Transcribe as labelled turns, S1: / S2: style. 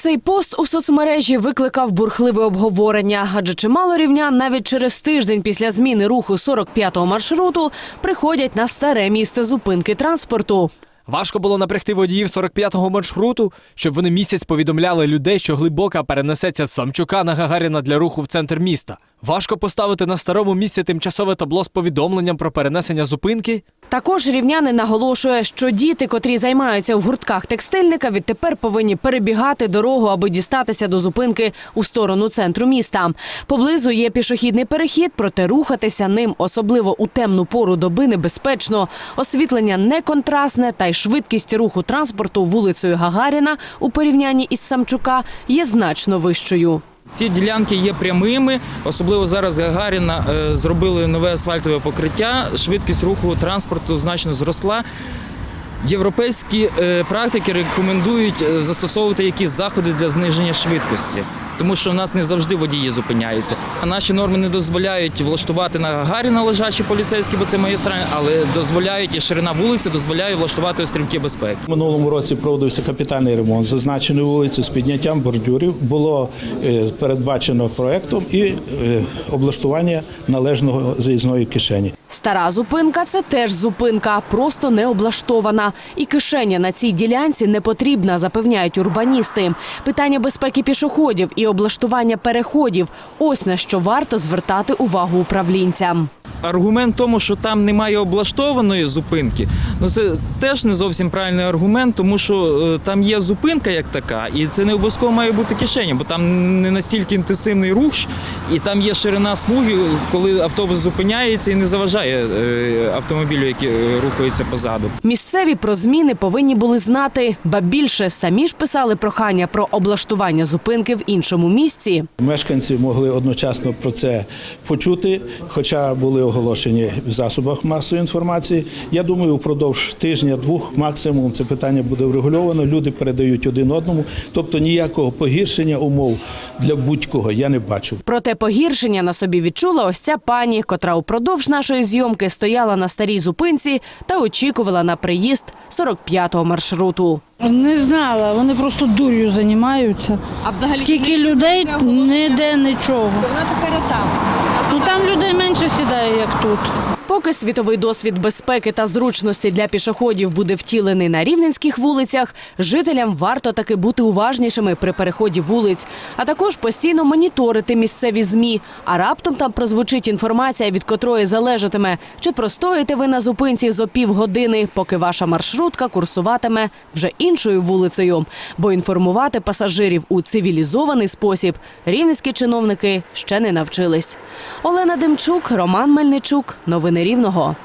S1: Цей пост у соцмережі викликав бурхливе обговорення, адже чимало рівнян навіть через тиждень після зміни руху 45-го маршруту приходять на старе місце зупинки транспорту.
S2: Важко було напрягти водіїв 45-го маршруту, щоб вони місяць повідомляли людей, що глибока перенесеться з Самчука на Гагаріна для руху в центр міста. Важко поставити на старому місці тимчасове табло з повідомленням про перенесення зупинки.
S1: Також рівняни наголошує, що діти, котрі займаються в гуртках текстильника, відтепер повинні перебігати дорогу, аби дістатися до зупинки у сторону центру міста. Поблизу є пішохідний перехід, проте рухатися ним, особливо у темну пору доби, небезпечно. Освітлення не контрастне, та й швидкість руху транспорту вулицею Гагаріна у порівнянні із Самчука є значно вищою.
S3: Ці ділянки є прямими, особливо зараз Гагаріна е, зробили нове асфальтове покриття. Швидкість руху транспорту значно зросла. Європейські е, практики рекомендують е, застосовувати якісь заходи для зниження швидкості, тому що в нас не завжди водії зупиняються. Наші норми не дозволяють влаштувати на Гагаріна лежачі поліцейські, бо це магістральні, але дозволяють і ширина вулиці дозволяє влаштувати острівки безпеки.
S4: Минулому році проводився капітальний ремонт зазначеної вулиці з підняттям бордюрів. Було е, передбачено проектом і е, облаштування належного заїзної кишені.
S1: Стара зупинка це теж зупинка, просто не облаштована. І кишеня на цій ділянці не потрібна, запевняють урбаністи. Питання безпеки пішоходів і облаштування переходів ось на що варто звертати увагу управлінцям.
S3: Аргумент тому, що там немає облаштованої зупинки, ну це теж не зовсім правильний аргумент, тому що е, там є зупинка як така, і це не обов'язково має бути кишеня, бо там не настільки інтенсивний рух, і там є ширина смуги, коли автобус зупиняється і не заважає е, автомобілю, які е, рухаються позаду.
S1: Місцеві про зміни повинні були знати, ба більше самі ж писали прохання про облаштування зупинки в іншому місці.
S4: Мешканці могли одночасно про це почути, хоча були оголошені в засобах масової інформації. Я думаю, упродовж тижня-двох максимум це питання буде врегульовано. Люди передають один одному, тобто ніякого погіршення умов для будь-кого я не бачу.
S1: Проте погіршення на собі відчула ось ця пані, котра упродовж нашої зйомки стояла на старій зупинці та очікувала на приїзд 45-го маршруту.
S5: Не знала, вони просто дур'ю займаються.
S1: А взагалі
S5: Скільки людей ніде нічого.
S1: вона тепер там.
S5: Ну там людей менше сідає, як тут.
S1: Поки світовий досвід безпеки та зручності для пішоходів буде втілений на рівненських вулицях, жителям варто таки бути уважнішими при переході вулиць, а також постійно моніторити місцеві змі. А раптом там прозвучить інформація, від котрої залежатиме, чи простоїте ви на зупинці зо півгодини, поки ваша маршрутка курсуватиме вже іншою вулицею. Бо інформувати пасажирів у цивілізований спосіб рівненські чиновники ще не навчились. Олена Демчук, Роман Мельничук. Новини Рівного.